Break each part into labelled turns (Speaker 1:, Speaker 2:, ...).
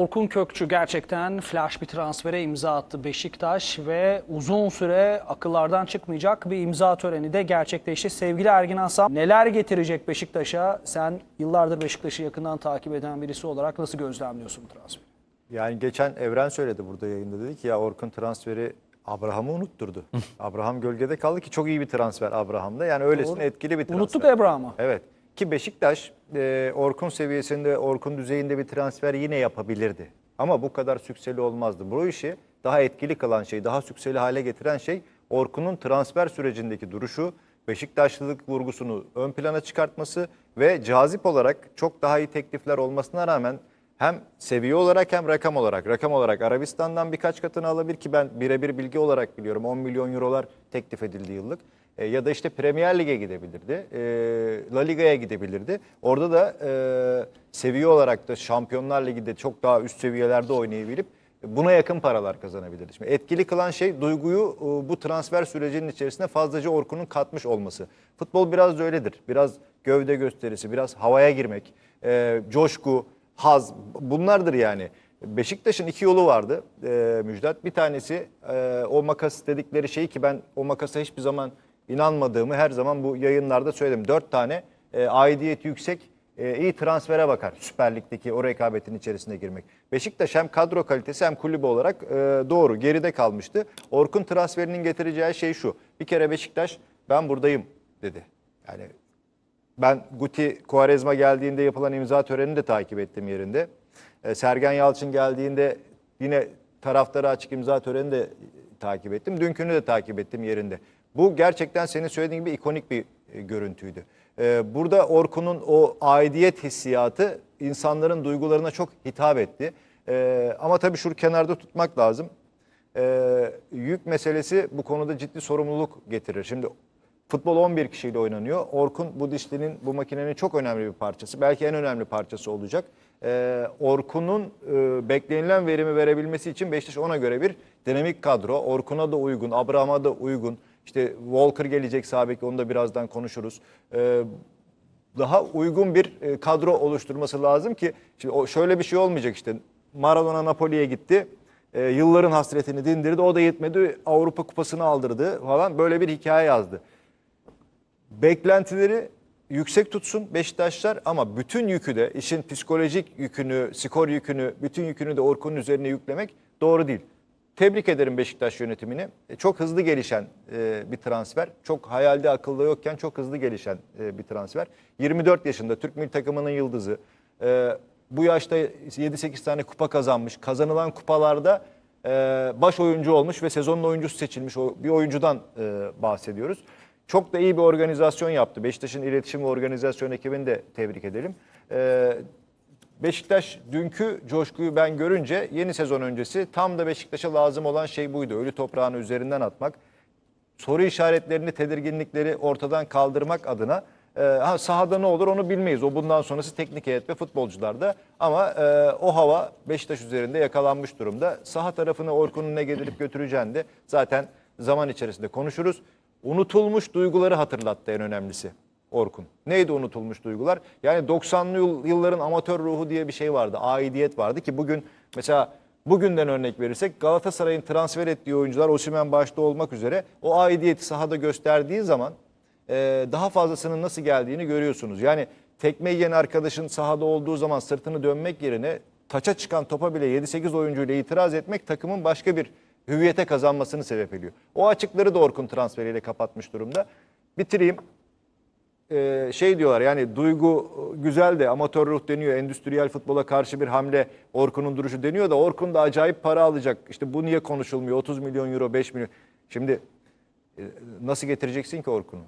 Speaker 1: Orkun Kökçü gerçekten flash bir transfere imza attı Beşiktaş ve uzun süre akıllardan çıkmayacak bir imza töreni de gerçekleşti. Sevgili Ergin Hasan neler getirecek Beşiktaş'a? Sen yıllardır Beşiktaş'ı yakından takip eden birisi olarak nasıl gözlemliyorsun bu transferi?
Speaker 2: Yani geçen Evren söyledi burada yayında dedi ki ya Orkun transferi Abraham'ı unutturdu. Abraham gölgede kaldı ki çok iyi bir transfer Abraham'da. Yani öylesine
Speaker 1: Doğru.
Speaker 2: etkili bir transfer.
Speaker 1: Unuttuk Abraham'ı.
Speaker 2: Evet. Ki Beşiktaş e, Orkun seviyesinde, Orkun düzeyinde bir transfer yine yapabilirdi. Ama bu kadar sükseli olmazdı. Bu işi daha etkili kılan şey, daha sükseli hale getiren şey Orkun'un transfer sürecindeki duruşu, Beşiktaşlılık vurgusunu ön plana çıkartması ve cazip olarak çok daha iyi teklifler olmasına rağmen hem seviye olarak hem rakam olarak. Rakam olarak Arabistan'dan birkaç katını alabilir ki ben birebir bilgi olarak biliyorum 10 milyon eurolar teklif edildi yıllık. E, ya da işte Premier Lig'e gidebilirdi. E, La Liga'ya gidebilirdi. Orada da e, seviye olarak da Şampiyonlar Ligi'de çok daha üst seviyelerde oynayabilip buna yakın paralar kazanabilirdi. Şimdi etkili kılan şey duyguyu e, bu transfer sürecinin içerisine fazlaca Orkun'un katmış olması. Futbol biraz da öyledir. Biraz gövde gösterisi, biraz havaya girmek, e, coşku, haz bunlardır yani. Beşiktaş'ın iki yolu vardı e, Müjdat. Bir tanesi e, o makas dedikleri şey ki ben o makasa hiçbir zaman inanmadığımı her zaman bu yayınlarda söyledim. Dört tane e, aidiyeti yüksek e, iyi transfere bakar Süper Lig'deki o rekabetin içerisine girmek. Beşiktaş hem kadro kalitesi hem kulübü olarak e, doğru geride kalmıştı. Orkun transferinin getireceği şey şu. Bir kere Beşiktaş ben buradayım dedi. Yani ben Guti Quaresma geldiğinde yapılan imza törenini de takip ettim yerinde. E, Sergen Yalçın geldiğinde yine taraftarı açık imza törenini de takip ettim. Dünkünü de takip ettim yerinde. Bu gerçekten senin söylediğin gibi ikonik bir e, görüntüydü. E, burada Orkun'un o aidiyet hissiyatı insanların duygularına çok hitap etti. E, ama tabii şu kenarda tutmak lazım. Yük meselesi bu konuda ciddi sorumluluk getirir. Şimdi Futbol 11 kişiyle oynanıyor. Orkun bu dişlinin, bu makinenin çok önemli bir parçası. Belki en önemli parçası olacak. Orkun'un beklenilen verimi verebilmesi için Beşiktaş ona göre bir dinamik kadro. Orkun'a da uygun, Abraham'a da uygun. İşte Walker gelecek sağ bek, onu da birazdan konuşuruz. Ee, daha uygun bir e, kadro oluşturması lazım ki şimdi o şöyle bir şey olmayacak işte. Maradona Napoli'ye gitti. E, yılların hasretini dindirdi. O da yetmedi. Avrupa Kupası'nı aldırdı falan. Böyle bir hikaye yazdı beklentileri yüksek tutsun Beşiktaşlar ama bütün yükü de işin psikolojik yükünü, skor yükünü, bütün yükünü de Orkun'un üzerine yüklemek doğru değil. Tebrik ederim Beşiktaş yönetimini. E, Çok hızlı gelişen e, bir transfer. Çok hayalde akılda yokken çok hızlı gelişen e, bir transfer. 24 yaşında Türk milli takımının yıldızı. Bu yaşta 7-8 tane kupa kazanmış. Kazanılan kupalarda baş oyuncu olmuş ve sezonun oyuncusu seçilmiş bir oyuncudan bahsediyoruz. Çok da iyi bir organizasyon yaptı. Beşiktaş'ın iletişim ve organizasyon ekibini de tebrik edelim. Beşiktaş dünkü coşkuyu ben görünce yeni sezon öncesi tam da Beşiktaş'a lazım olan şey buydu. Ölü toprağını üzerinden atmak. Soru işaretlerini, tedirginlikleri ortadan kaldırmak adına e, ha, sahada ne olur onu bilmeyiz. O bundan sonrası teknik heyet ve futbolcularda. Ama e, o hava Beşiktaş üzerinde yakalanmış durumda. Saha tarafını Orkun'un ne getirip götüreceğini zaten zaman içerisinde konuşuruz. Unutulmuş duyguları hatırlattı en önemlisi Orkun. Neydi unutulmuş duygular? Yani 90'lı yıl- yılların amatör ruhu diye bir şey vardı. Aidiyet vardı ki bugün mesela bugünden örnek verirsek Galatasaray'ın transfer ettiği oyuncular Osimhen başta olmak üzere o aidiyeti sahada gösterdiği zaman e, daha fazlasının nasıl geldiğini görüyorsunuz. Yani tekme yiyen arkadaşın sahada olduğu zaman sırtını dönmek yerine taça çıkan topa bile 7-8 oyuncuyla itiraz etmek takımın başka bir hüviyete kazanmasını sebep ediyor. O açıkları da Orkun transferiyle kapatmış durumda. Bitireyim. Ee, şey diyorlar yani duygu güzel de amatör ruh deniyor. Endüstriyel futbola karşı bir hamle Orkun'un duruşu deniyor da Orkun da acayip para alacak. İşte bu niye konuşulmuyor? 30 milyon euro 5 milyon. Şimdi e, nasıl getireceksin ki Orkun'u?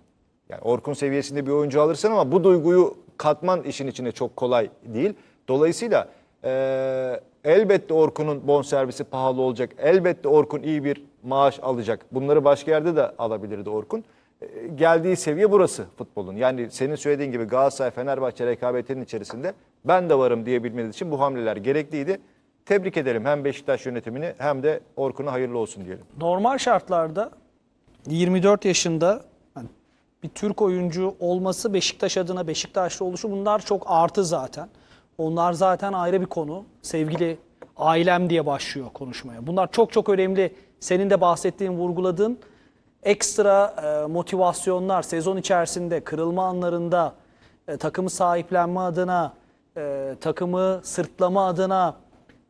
Speaker 2: Yani Orkun seviyesinde bir oyuncu alırsın ama bu duyguyu katman işin içine çok kolay değil. Dolayısıyla e, elbette Orkun'un bonservisi pahalı olacak. Elbette Orkun iyi bir maaş alacak. Bunları başka yerde de alabilirdi Orkun. Geldiği seviye burası futbolun. Yani senin söylediğin gibi Galatasaray Fenerbahçe rekabetinin içerisinde ben de varım diyebilmeniz için bu hamleler gerekliydi. Tebrik edelim hem Beşiktaş yönetimini hem de Orkun'a hayırlı olsun diyelim.
Speaker 1: Normal şartlarda 24 yaşında bir Türk oyuncu olması Beşiktaş adına Beşiktaşlı oluşu bunlar çok artı zaten. Onlar zaten ayrı bir konu. Sevgili ailem diye başlıyor konuşmaya. Bunlar çok çok önemli. Senin de bahsettiğin, vurguladığın ekstra e, motivasyonlar sezon içerisinde kırılma anlarında e, takımı sahiplenme adına, e, takımı sırtlama adına,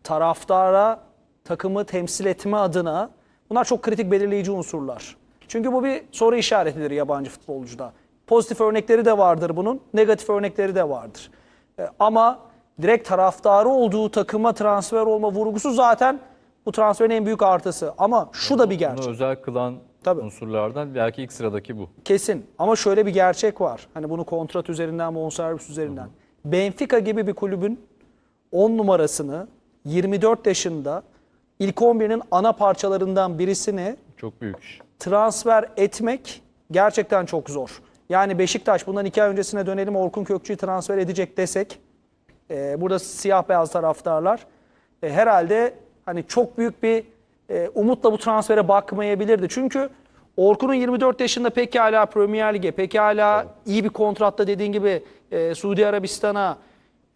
Speaker 1: taraftara takımı temsil etme adına bunlar çok kritik belirleyici unsurlar. Çünkü bu bir soru işaretidir yabancı futbolcuda. Pozitif örnekleri de vardır bunun, negatif örnekleri de vardır. E, ama direkt taraftarı olduğu takıma transfer olma vurgusu zaten bu transferin en büyük artısı. Ama şu da bir gerçek.
Speaker 3: Bunu özel kılan
Speaker 1: Tabii.
Speaker 3: unsurlardan belki ilk sıradaki bu.
Speaker 1: Kesin. Ama şöyle bir gerçek var. Hani bunu kontrat üzerinden, bonservis üzerinden. Benfica gibi bir kulübün 10 numarasını 24 yaşında ilk 11'in ana parçalarından birisini
Speaker 3: Çok büyük iş.
Speaker 1: transfer etmek gerçekten çok zor. Yani Beşiktaş bundan iki ay öncesine dönelim Orkun Kökçü'yü transfer edecek desek e, burada siyah beyaz taraftarlar e, herhalde hani çok büyük bir e, umutla bu transfere bakmayabilirdi. Çünkü Orkun'un 24 yaşında pekala Premier Lig'e, pekala iyi bir kontratta dediğin gibi e, Suudi Arabistan'a,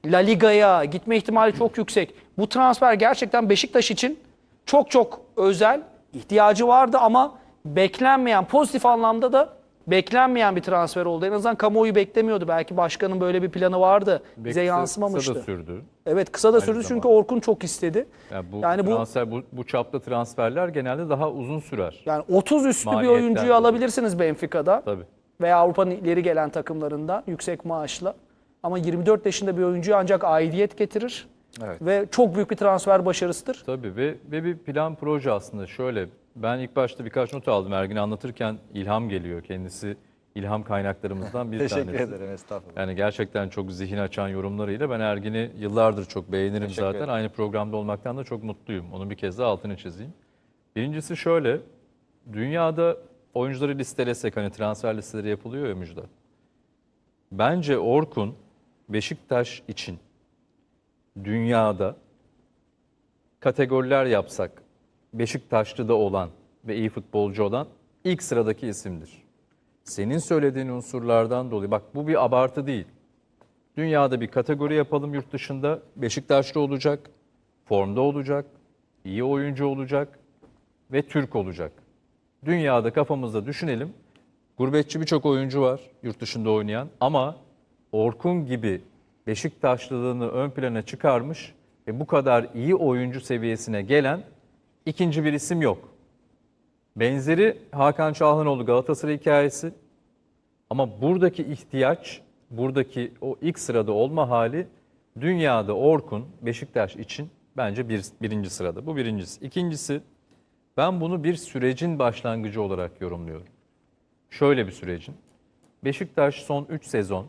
Speaker 1: La Liga'ya gitme ihtimali çok yüksek. Bu transfer gerçekten Beşiktaş için çok çok özel, ihtiyacı vardı ama beklenmeyen, pozitif anlamda da beklenmeyen bir transfer oldu. En azından kamuoyu beklemiyordu. Belki başkanın böyle bir planı vardı. Bize
Speaker 3: kısa-
Speaker 1: yansımamıştı.
Speaker 3: Kısa da sürdü.
Speaker 1: Evet kısa da sürdü
Speaker 3: zamanda.
Speaker 1: çünkü Orkun çok istedi.
Speaker 3: Yani bu
Speaker 1: Yani bu
Speaker 3: transfer bu, bu çapta transferler genelde daha uzun sürer.
Speaker 1: yani 30 üstü bir oyuncuyu
Speaker 3: de.
Speaker 1: alabilirsiniz Benfica'da
Speaker 3: Tabii.
Speaker 1: veya Avrupa'nın ileri gelen takımlarından yüksek maaşla. Ama 24 yaşında bir oyuncuyu ancak aidiyet getirir.
Speaker 2: Evet.
Speaker 1: Ve çok büyük bir transfer başarısıdır.
Speaker 3: Tabii ve, ve bir plan proje aslında şöyle. Ben ilk başta birkaç not aldım. Ergin anlatırken ilham geliyor. Kendisi ilham kaynaklarımızdan bir
Speaker 2: Teşekkür
Speaker 3: tanesi.
Speaker 2: ederim estağfurullah.
Speaker 3: Yani gerçekten çok zihin açan yorumlarıyla ben Ergin'i yıllardır çok beğenirim
Speaker 2: Teşekkür
Speaker 3: zaten.
Speaker 2: ederim.
Speaker 3: Aynı programda olmaktan da çok mutluyum. Onun bir kez daha altını çizeyim. Birincisi şöyle. Dünyada oyuncuları listelesek hani transfer listeleri yapılıyor ya Müjdat. Bence Orkun Beşiktaş için dünyada kategoriler yapsak Beşiktaşlı'da olan ve iyi futbolcu olan ilk sıradaki isimdir. Senin söylediğin unsurlardan dolayı bak bu bir abartı değil. Dünyada bir kategori yapalım yurt dışında. Beşiktaşlı olacak, formda olacak, iyi oyuncu olacak ve Türk olacak. Dünyada kafamızda düşünelim. Gurbetçi birçok oyuncu var yurt dışında oynayan ama Orkun gibi Beşiktaşlılığını ön plana çıkarmış ve bu kadar iyi oyuncu seviyesine gelen ikinci bir isim yok. Benzeri Hakan Çalhanoğlu Galatasaray hikayesi. Ama buradaki ihtiyaç, buradaki o ilk sırada olma hali dünyada Orkun Beşiktaş için bence bir, birinci sırada. Bu birincisi. İkincisi ben bunu bir sürecin başlangıcı olarak yorumluyorum. Şöyle bir sürecin. Beşiktaş son 3 sezon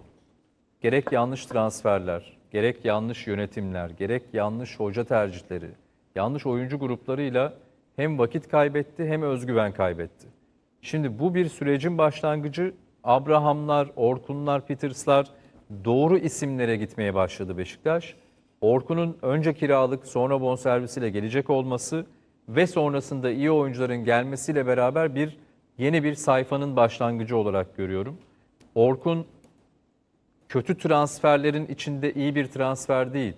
Speaker 3: gerek yanlış transferler, gerek yanlış yönetimler, gerek yanlış hoca tercihleri, yanlış oyuncu gruplarıyla hem vakit kaybetti hem özgüven kaybetti. Şimdi bu bir sürecin başlangıcı. Abrahamlar, Orkunlar, Peters'lar doğru isimlere gitmeye başladı Beşiktaş. Orkun'un önce kiralık sonra bonservisiyle gelecek olması ve sonrasında iyi oyuncuların gelmesiyle beraber bir yeni bir sayfanın başlangıcı olarak görüyorum. Orkun kötü transferlerin içinde iyi bir transfer değil.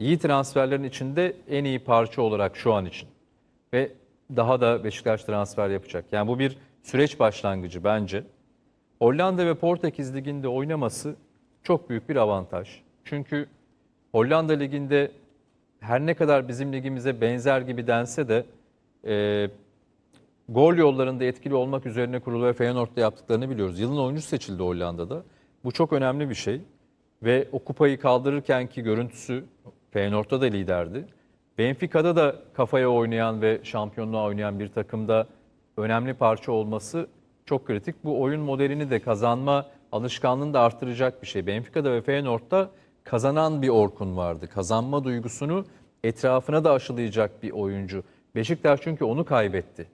Speaker 3: İyi transferlerin içinde en iyi parça olarak şu an için. Ve daha da Beşiktaş transfer yapacak. Yani bu bir süreç başlangıcı bence. Hollanda ve Portekiz Ligi'nde oynaması çok büyük bir avantaj. Çünkü Hollanda Ligi'nde her ne kadar bizim ligimize benzer gibi dense de e, gol yollarında etkili olmak üzerine kurulu ve Feyenoord'da yaptıklarını biliyoruz. Yılın oyuncusu seçildi Hollanda'da. Bu çok önemli bir şey. Ve o kupayı kaldırırken ki görüntüsü Feyenoord'da da liderdi. Benfica'da da kafaya oynayan ve şampiyonluğa oynayan bir takımda önemli parça olması çok kritik. Bu oyun modelini de kazanma alışkanlığını da arttıracak bir şey. Benfica'da ve Feyenoord'da kazanan bir Orkun vardı. Kazanma duygusunu etrafına da aşılayacak bir oyuncu. Beşiktaş çünkü onu kaybetti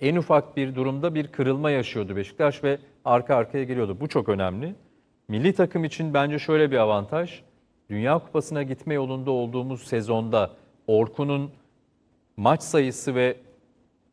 Speaker 3: en ufak bir durumda bir kırılma yaşıyordu Beşiktaş ve arka arkaya geliyordu. Bu çok önemli. Milli takım için bence şöyle bir avantaj. Dünya Kupası'na gitme yolunda olduğumuz sezonda Orkun'un maç sayısı ve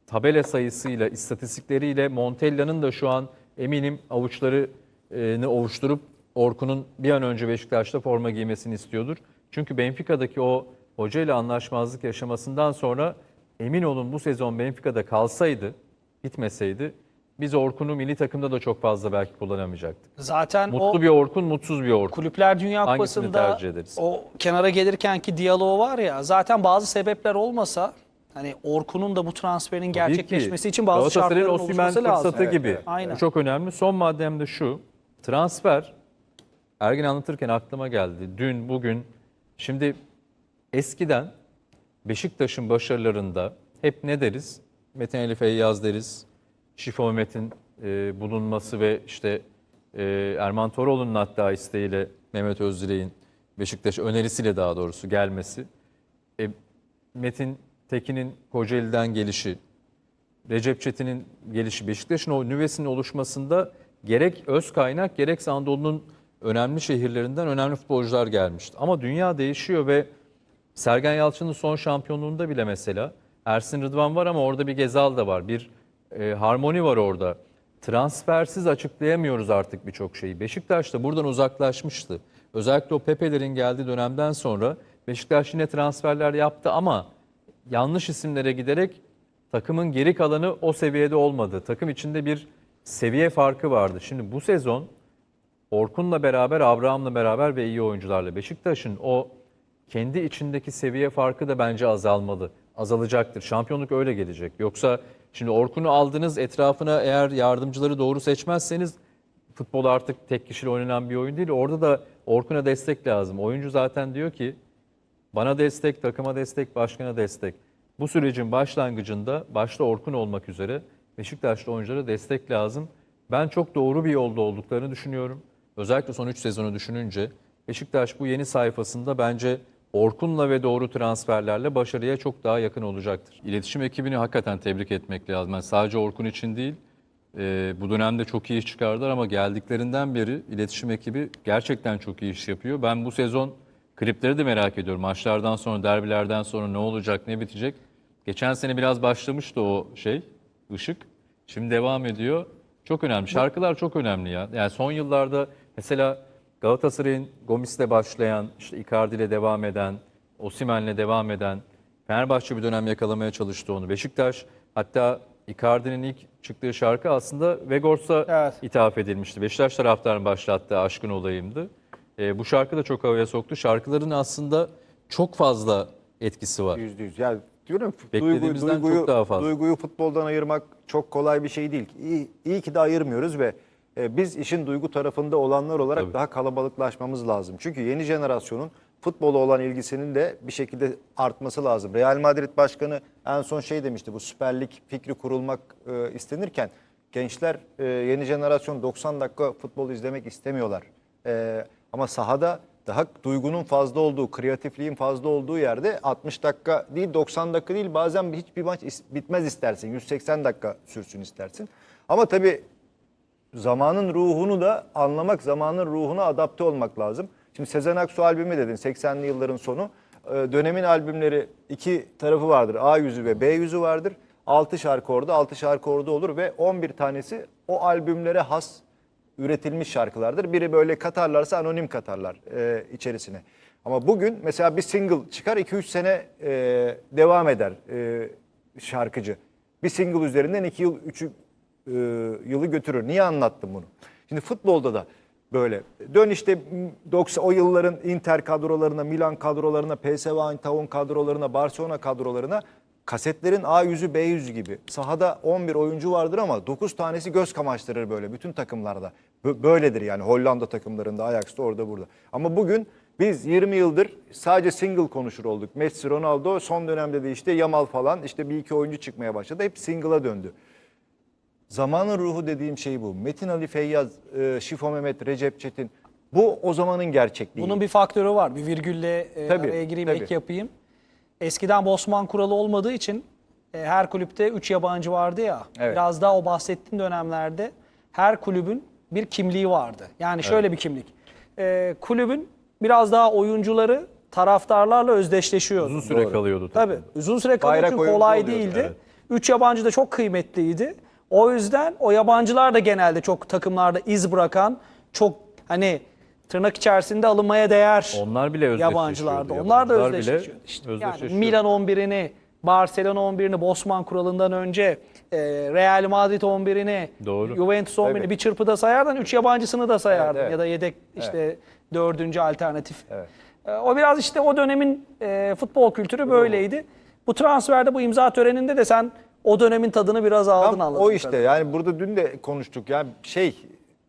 Speaker 3: tabela sayısıyla, istatistikleriyle Montella'nın da şu an eminim avuçlarını ovuşturup Orkun'un bir an önce Beşiktaş'ta forma giymesini istiyordur. Çünkü Benfica'daki o hoca ile anlaşmazlık yaşamasından sonra emin olun bu sezon Benfica'da kalsaydı, gitmeseydi biz Orkun'u milli takımda da çok fazla belki kullanamayacaktık.
Speaker 1: Zaten
Speaker 3: Mutlu
Speaker 1: o
Speaker 3: bir Orkun, mutsuz bir Orkun.
Speaker 1: Kulüpler Dünya
Speaker 3: Hangisini
Speaker 1: Kupası'nda
Speaker 3: tercih ederiz?
Speaker 1: o kenara gelirkenki diyaloğu var ya zaten bazı sebepler olmasa hani Orkun'un da bu transferin
Speaker 3: Tabii
Speaker 1: gerçekleşmesi
Speaker 3: ki.
Speaker 1: için bazı
Speaker 3: Galatasaray'ın
Speaker 1: şartların
Speaker 3: Osimhen
Speaker 1: oluşması lazım.
Speaker 3: fırsatı gibi.
Speaker 1: Aynen.
Speaker 3: Bu çok önemli. Son maddem de şu. Transfer Ergin anlatırken aklıma geldi. Dün, bugün. Şimdi eskiden Beşiktaş'ın başarılarında hep ne deriz? Metin Ali Feyyaz deriz. Şifo Mehmet'in e, bulunması ve işte e, Erman Toroğlu'nun hatta isteğiyle Mehmet Özdirek'in Beşiktaş önerisiyle daha doğrusu gelmesi. E, Metin Tekin'in Kocaeli'den gelişi, Recep Çetin'in gelişi, Beşiktaş'ın o nüvesinin oluşmasında gerek öz kaynak gerekse Anadolu'nun önemli şehirlerinden önemli futbolcular gelmişti. Ama dünya değişiyor ve Sergen Yalçın'ın son şampiyonluğunda bile mesela Ersin Rıdvan var ama orada bir Gezal da var. Bir e, harmoni var orada. Transfersiz açıklayamıyoruz artık birçok şeyi. Beşiktaş da buradan uzaklaşmıştı. Özellikle o Pepe'lerin geldiği dönemden sonra Beşiktaş yine transferler yaptı ama yanlış isimlere giderek takımın geri kalanı o seviyede olmadı. Takım içinde bir seviye farkı vardı. Şimdi bu sezon Orkun'la beraber, Abraham'la beraber ve iyi oyuncularla Beşiktaş'ın o kendi içindeki seviye farkı da bence azalmalı. Azalacaktır. Şampiyonluk öyle gelecek. Yoksa şimdi Orkun'u aldınız etrafına eğer yardımcıları doğru seçmezseniz futbol artık tek kişiyle oynanan bir oyun değil. Orada da Orkun'a destek lazım. Oyuncu zaten diyor ki bana destek, takıma destek, başkana destek. Bu sürecin başlangıcında başta Orkun olmak üzere Beşiktaşlı oyunculara destek lazım. Ben çok doğru bir yolda olduklarını düşünüyorum. Özellikle son 3 sezonu düşününce Beşiktaş bu yeni sayfasında bence Orkun'la ve doğru transferlerle başarıya çok daha yakın olacaktır. İletişim ekibini hakikaten tebrik etmek lazım. Yani sadece Orkun için değil, e, bu dönemde çok iyi iş çıkardılar ama geldiklerinden beri iletişim ekibi gerçekten çok iyi iş yapıyor. Ben bu sezon klipleri de merak ediyorum. Maçlardan sonra, derbilerden sonra ne olacak, ne bitecek? Geçen sene biraz başlamıştı o şey, ışık. Şimdi devam ediyor. Çok önemli. Şarkılar çok önemli ya. Yani son yıllarda mesela Galatasaray'ın Gomis'le başlayan, işte Icardi ile devam eden, Osimhen'le devam eden, Fenerbahçe bir dönem yakalamaya çalıştı onu. Beşiktaş hatta Icardi'nin ilk çıktığı şarkı aslında Vegors'a
Speaker 1: Evet.
Speaker 3: ithaf edilmişti. Beşiktaş taraftarının başlattığı aşkın olayımdı. E, bu şarkı da çok havaya soktu. Şarkıların aslında çok fazla etkisi var.
Speaker 2: Yüzde yüz. Yani diyorum
Speaker 3: Beklediğimizden
Speaker 2: duyguyu,
Speaker 3: çok daha fazla.
Speaker 2: duyguyu futboldan ayırmak çok kolay bir şey değil. İyi, iyi ki de ayırmıyoruz ve e, biz işin duygu tarafında olanlar olarak
Speaker 3: Tabii.
Speaker 2: daha kalabalıklaşmamız lazım. Çünkü yeni jenerasyonun futbola olan ilgisinin de bir şekilde artması lazım. Real Madrid Başkanı en son şey demişti bu Süper Lig fikri kurulmak e, istenirken gençler e, yeni jenerasyon 90 dakika futbol izlemek istemiyorlar. E, ama sahada daha duygunun fazla olduğu, kreatifliğin fazla olduğu yerde 60 dakika değil 90 dakika değil bazen hiçbir maç bitmez istersin. 180 dakika sürsün istersin. Ama tabii zamanın ruhunu da anlamak, zamanın ruhuna adapte olmak lazım. Şimdi Sezen Aksu albümü dedin 80'li yılların sonu. Ee, Dönemin albümleri iki tarafı vardır. A yüzü ve B yüzü vardır. 6 şarkı orada, 6 şarkı orada olur ve 11 tanesi o albümlere has üretilmiş şarkılardır. Biri böyle katarlarsa anonim katarlar e, içerisine. Ama bugün mesela bir single çıkar 2-3 sene e, devam eder e, şarkıcı. Bir single üzerinden 2 yıl 3 yılı götürür. Niye anlattım bunu? Şimdi futbolda da böyle. Dön işte 90 o yılların Inter kadrolarına, Milan kadrolarına, PSV Eindhoven kadrolarına, Barcelona kadrolarına kasetlerin A yüzü B yüzü gibi. Sahada 11 oyuncu vardır ama 9 tanesi göz kamaştırır böyle bütün takımlarda. Bö- Böyledir yani Hollanda takımlarında, Ajax'ta orada burada. Ama bugün biz 20 yıldır sadece single konuşur olduk. Messi, Ronaldo son dönemde de işte Yamal falan işte bir iki oyuncu çıkmaya başladı. Hep single'a döndü. Zamanın ruhu dediğim şey bu. Metin Ali Feyyaz, e, Şifo Mehmet, Recep Çetin. Bu o zamanın gerçekliği.
Speaker 1: Bunun bir faktörü var. Bir virgülle e,
Speaker 2: Tabii,
Speaker 1: araya gireyim,
Speaker 2: tabii.
Speaker 1: ek yapayım. Eskiden Bosman kuralı olmadığı için e, her kulüpte 3 yabancı vardı ya.
Speaker 2: Evet.
Speaker 1: Biraz daha o bahsettiğin dönemlerde her kulübün bir kimliği vardı. Yani şöyle bir kimlik. E, kulübün biraz daha oyuncuları taraftarlarla özdeşleşiyordu.
Speaker 3: Uzun süre
Speaker 2: Doğru.
Speaker 3: kalıyordu.
Speaker 1: Tabii. Uzun süre kalıyor
Speaker 2: Bayrak
Speaker 1: çünkü kolay değildi.
Speaker 3: evet.
Speaker 1: Üç yabancı da çok kıymetliydi. O yüzden o yabancılar da genelde çok takımlarda iz bırakan, çok hani tırnak içerisinde alınmaya değer
Speaker 3: Onlar bile özdeşleşiyordu.
Speaker 1: yabancılarda. Onlar da özdeşleşiyordu. İşte yani. Milan 11'ini, Barcelona 11'ini, Bosman kuralından önce e, Real Madrid 11'ini,
Speaker 3: Doğru.
Speaker 1: Juventus 11'ini
Speaker 2: Evet.
Speaker 1: bir çırpıda sayardın. 3 yabancısını da sayardın.
Speaker 2: Evet, evet.
Speaker 1: Ya da yedek işte dördüncü alternatif.
Speaker 2: Evet.
Speaker 1: E, O biraz işte o dönemin e, futbol kültürü böyleydi. Bu transferde bu imza töreninde de sen o dönemin tadını biraz aldın
Speaker 2: Tam o işte
Speaker 1: kadarıyla.
Speaker 2: yani burada dün de konuştuk. Yani şey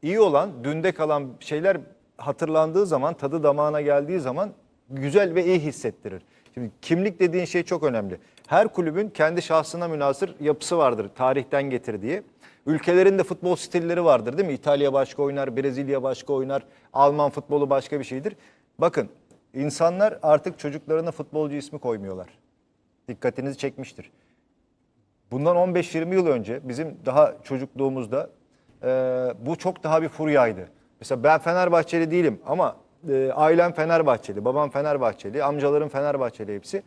Speaker 2: iyi olan dünde kalan şeyler hatırlandığı zaman tadı damağına geldiği zaman güzel ve iyi hissettirir. Şimdi kimlik dediğin şey çok önemli. Her kulübün kendi şahsına münasır yapısı vardır tarihten getirdiği. Ülkelerin de futbol stilleri vardır değil mi? İtalya başka oynar, Brezilya başka oynar, Alman futbolu başka bir şeydir. Bakın insanlar artık çocuklarına futbolcu ismi koymuyorlar. Dikkatinizi çekmiştir. Bundan 15-20 yıl önce bizim daha çocukluğumuzda e, bu çok daha bir furyaydı. Mesela ben Fenerbahçeli değilim ama e, ailem Fenerbahçeli, babam Fenerbahçeli, amcalarım Fenerbahçeli hepsi.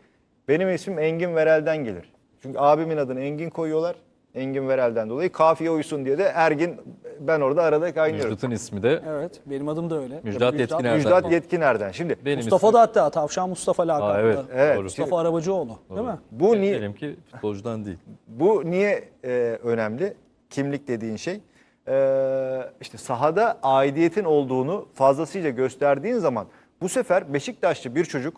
Speaker 2: Benim ismim Engin Verel'den gelir. Çünkü abimin adını Engin koyuyorlar. Engin Verel'den dolayı kafiye uysun diye de Ergin ben orada arada kaynıyorum.
Speaker 3: Müjdat'ın ismi de
Speaker 1: Evet benim adım da öyle.
Speaker 3: Müjdat Yetkiner'den.
Speaker 2: Müjdat Yetkiner'den. Şimdi
Speaker 3: benim
Speaker 1: Mustafa da hatta Tavşan Mustafa lakaplı.
Speaker 3: Aa, evet,
Speaker 2: Evet.
Speaker 3: doğru.
Speaker 1: Mustafa Arabacıoğlu değil mi?
Speaker 2: bu niye
Speaker 3: Diyelim ki futbolcudan değil.
Speaker 2: Bu niye e, önemli? Kimlik dediğin şey. E, işte sahada aidiyetin olduğunu fazlasıyla gösterdiğin zaman bu sefer Beşiktaşlı bir çocuk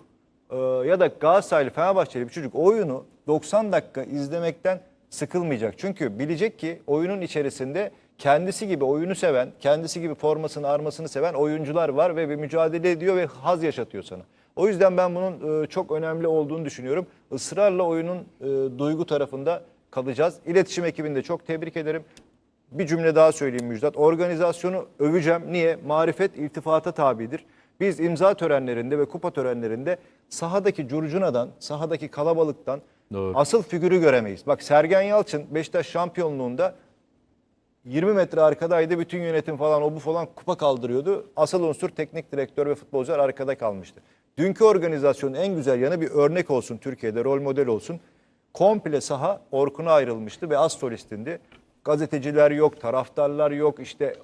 Speaker 2: e, ya da Galatasaraylı Fenerbahçeli bir çocuk oyunu 90 dakika izlemekten sıkılmayacak. Çünkü bilecek ki oyunun içerisinde kendisi gibi oyunu seven, kendisi gibi formasını, armasını seven oyuncular var ve bir mücadele ediyor ve haz yaşatıyor sana. O yüzden ben bunun e, çok önemli olduğunu düşünüyorum. Israrla oyunun e, duygu tarafında kalacağız. İletişim ekibini de çok tebrik ederim. Bir cümle daha söyleyeyim Müjdat. Organizasyonu öveceğim. Niye? Marifet iltifata tabidir. Biz imza törenlerinde ve kupa törenlerinde sahadaki curcunadan, sahadaki kalabalıktan
Speaker 3: Doğru.
Speaker 2: asıl figürü göremeyiz. Bak Sergen Yalçın Beşiktaş şampiyonluğunda 20 metre arkadaydı. Bütün yönetim falan o bu falan kupa kaldırıyordu. Asıl unsur teknik direktör ve futbolcular arkada kalmıştı. Dünkü organizasyonun en güzel yanı bir örnek olsun Türkiye'de, rol model olsun. Komple saha Orkun'a ayrılmıştı ve az solistindi. Gazeteciler yok, taraftarlar yok, işte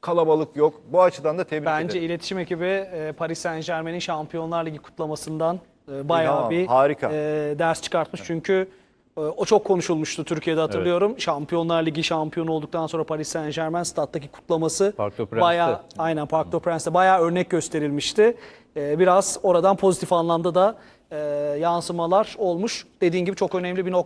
Speaker 2: kalabalık yok. Bu açıdan da tebrik
Speaker 1: Bence
Speaker 2: ederim.
Speaker 1: iletişim ekibi e, Paris Saint Germain'in Şampiyonlar Ligi kutlamasından bayağı
Speaker 2: Tamam,
Speaker 1: bir
Speaker 2: harika.
Speaker 1: e, ders çıkartmış. Çünkü e, o çok konuşulmuştu Türkiye'de hatırlıyorum. Şampiyonlar Ligi şampiyonu olduktan sonra Paris Saint Germain stat'taki kutlaması bayağı aynen Parc des Prince'te bayağı örnek gösterilmişti. E, biraz oradan pozitif anlamda da e, yansımalar olmuş. Dediğin gibi çok önemli bir nokta.